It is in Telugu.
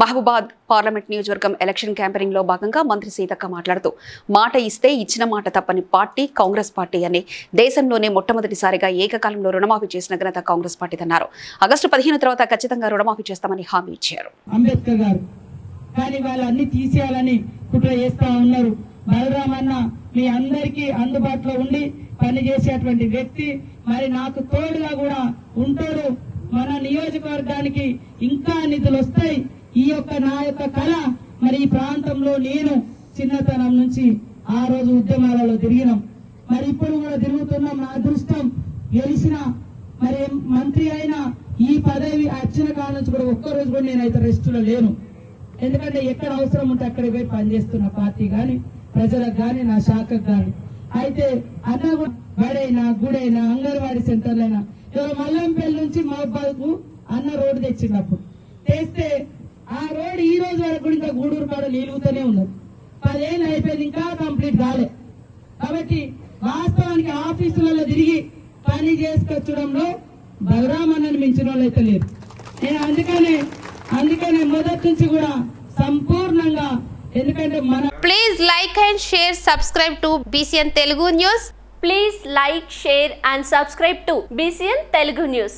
మహబూబాద్ పార్లమెంట్ నియోజకవర్గం ఎలక్షన్ క్యాంపెయినింగ్లో భాగంగా మంత్రి సీతక్క మాట్లాడుతూ మాట ఇస్తే ఇచ్చిన మాట తప్పని పార్టీ కాంగ్రెస్ పార్టీ అని దేశంలోనే మొట్టమొదటిసారిగా ఏకకాలంలో రుణమాఫీ చేసిన ఘనత కాంగ్రెస్ పార్టీ అన్నారు. ఆగస్టు పదిహేను తర్వాత ఖచ్చితంగా రుణమాఫీ చేస్తామని హామీ ఇచ్చారు. అంబేద్కర్ గారు కానీ అన్ని తీసేయాలని కుట్ర చేస్తా ఉన్నారు. మీ అందరికీ అందుబాటులో ఉండి పనిచేసేటువంటి వ్యక్తి మరి నాకు తోడుగా కూడా ఉంటాడు. మన నియోజకవర్గానికి ఇంకా నిధులు వస్తాయి. ఈ యొక్క నా యొక్క కళ మరి ఈ ప్రాంతంలో నేను చిన్నతనం నుంచి ఆ రోజు ఉద్యమాలలో తిరిగినాం. మరి ఇప్పుడు కూడా తిరుగుతున్నాం నా అదృష్టం గెలిచిన మరి మంత్రి అయినా ఈ పదవి వచ్చిన కాడ నుంచి కూడా ఒక్కరోజు కూడా నేనైతే రెస్టులో లేను. ఎందుకంటే ఎక్కడ అవసరం ఉంటే అక్కడికి పోయి పనిచేస్తున్న పార్టీ కానీ ప్రజలకు కానీ నా శాఖకు కానీ అయితే అన్న బడైనా గుడైనా అంగన్వాడీ సెంటర్లైనా ఇవాళ మల్లంపల్లి నుంచి మహబాద్ అన్న రోడ్డు తెచ్చినప్పుడు తెస్తే ఆ రోడ్ ఈ రోజు వరకు ఇంకా గూడూరు కాడ నిలుగుతూనే ఉన్నది. పదేళ్ళు అయిపోయింది ఇంకా కంప్లీట్ కాలే. కాబట్టి వాస్తవానికి ఆఫీసులలో తిరిగి పని చేసుకొచ్చడంలో బలరామన్నను మించిన వాళ్ళు అయితే లేరు. నేను అందుకనే అందుకనే మొదటి నుంచి కూడా సంపూర్ణంగా ఎందుకంటే మన please like and share subscribe to BCN Telugu news please like share and subscribe to BCN Telugu news